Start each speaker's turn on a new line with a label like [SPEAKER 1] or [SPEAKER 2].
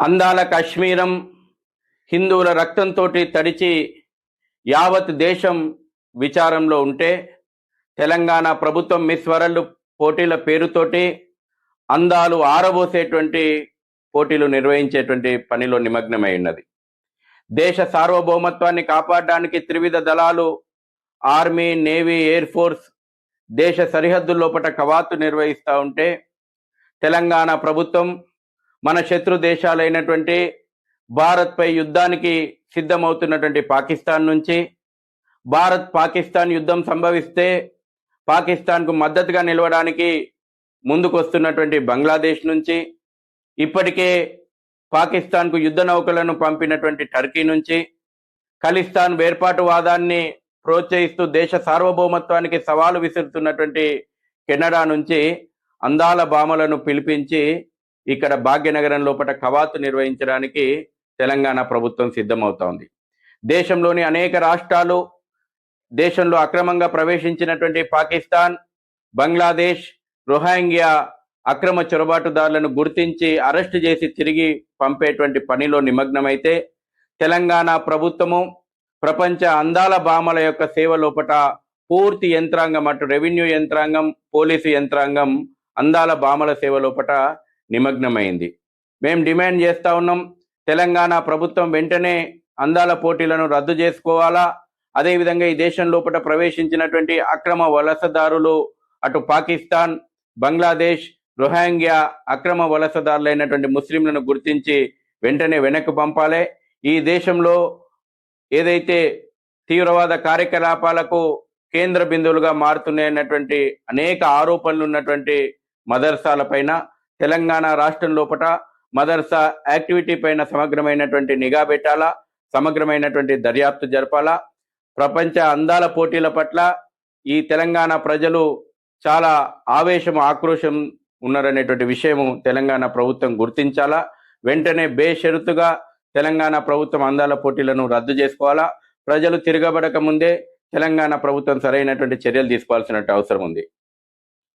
[SPEAKER 1] అందాల కాశ్మీరం హిందువుల రక్తంతో తడిచి యావత్ దేశం విచారంలో ఉంటే తెలంగాణ ప్రభుత్వం మిస్ వరల్డ్ పోటీల పేరుతోటి అందాలు ఆరబోసేటువంటి పోటీలు నిర్వహించేటువంటి పనిలో నిమగ్నమై ఉన్నది. దేశ సార్వభౌమత్వాన్ని కాపాడడానికి త్రివిధ దళాలు ఆర్మీ నేవీ ఎయిర్ ఫోర్స్ దేశ సరిహద్దు లోపల కవాతు నిర్వహిస్తూ ఉంటే తెలంగాణ ప్రభుత్వం మన శత్రు దేశాలైనటువంటి భారత్పై యుద్ధానికి సిద్ధమవుతున్నటువంటి పాకిస్తాన్ నుంచి భారత్ పాకిస్తాన్ యుద్ధం సంభవిస్తే పాకిస్తాన్కు మద్దతుగా నిలవడానికి ముందుకొస్తున్నటువంటి బంగ్లాదేశ్ నుంచి ఇప్పటికే పాకిస్తాన్కు యుద్ధ నౌకలను పంపినటువంటి టర్కీ నుంచి ఖలిస్తాన్ వేర్పాటువాదాన్ని ప్రోత్సహిస్తూ దేశ సార్వభౌమత్వానికి సవాలు విసురుతున్నటువంటి కెనడా నుంచి అందాల భామలను పిలిపించి ఇక్కడ భాగ్యనగరం లోపల కవాతు నిర్వహించడానికి తెలంగాణ ప్రభుత్వం సిద్ధమవుతోంది. దేశంలోని అనేక రాష్ట్రాలు దేశంలో అక్రమంగా ప్రవేశించినటువంటి పాకిస్తాన్ బంగ్లాదేశ్ రోహింగ్యా అక్రమ చొరబాటుదారులను గుర్తించి అరెస్టు చేసి తిరిగి పంపేటువంటి పనిలో నిమగ్నమైతే తెలంగాణ ప్రభుత్వము ప్రపంచ అందాల భామల యొక్క సేవ లోపట పూర్తి యంత్రాంగం అటు రెవెన్యూ యంత్రాంగం పోలీసు యంత్రాంగం అందాల భామల సేవ లోపట నిమగ్నమైంది. మేము డిమాండ్ చేస్తూ ఉన్నాం తెలంగాణ ప్రభుత్వం వెంటనే అందాల పోటీలను రద్దు చేసుకోవాలా? అదేవిధంగా ఈ దేశం లోపల ప్రవేశించినటువంటి అక్రమ వలసదారులు అటు పాకిస్తాన్ బంగ్లాదేశ్ రోహింగ్యా అక్రమ వలసదారులైనటువంటి ముస్లింలను గుర్తించి వెంటనే వెనక్కి పంపాలి. ఈ దేశంలో ఏదైతే తీవ్రవాద కార్యకలాపాలకు కేంద్ర బిందువులుగా మారుతున్నాయన్నటువంటి అనేక ఆరోపణలు ఉన్నటువంటి మదర్సాల పైన తెలంగాణ రాష్ట్రం లోపల మదర్సా యాక్టివిటీ పైన సమగ్రమైనటువంటి నిఘా పెట్టాలా? సమగ్రమైనటువంటి దర్యాప్తు జరపాలా? ప్రపంచ అందాల పోటీల పట్ల ఈ తెలంగాణ ప్రజలు చాలా ఆవేశం ఆక్రోశం ఉన్నారనేటువంటి విషయము తెలంగాణ ప్రభుత్వం గుర్తించాలా? వెంటనే బేషరతుగా తెలంగాణ ప్రభుత్వం అందాల పోటీలను రద్దు చేసుకోవాలా? ప్రజలు తిరగబడక ముందే తెలంగాణ ప్రభుత్వం సరైనటువంటి చర్యలు తీసుకోవాల్సిన అవసరం ఉంది.